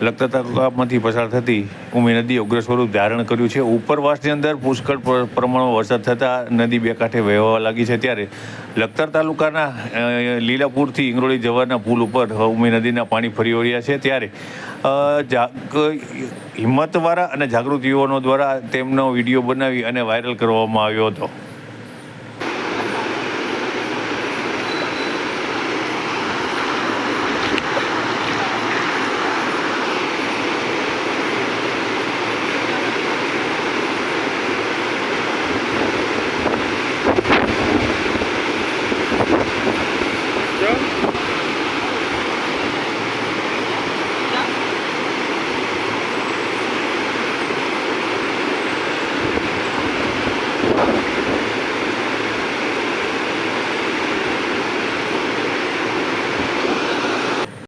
લખતર તાલુકામાંથી પસાર થતી ઉમી નદી ઉગ્ર સ્વરૂપ ધારણ કર્યું છે. ઉપરવાસની અંદર પુષ્કળ પ્રમાણમાં વરસાદ થતાં નદી બે કાંઠે વહેવા લાગી છે. ત્યારે લખતર તાલુકાના લીલાપુરથી ઇંગરોળી જવાના પુલ ઉપર ઉમી નદીના પાણી ફરી વળ્યા છે. ત્યારે જાગ, હિંમતવાળા અને જાગૃત યુવાનો દ્વારા તેમનો વીડિયો બનાવી અને વાયરલ કરવામાં આવ્યો હતો.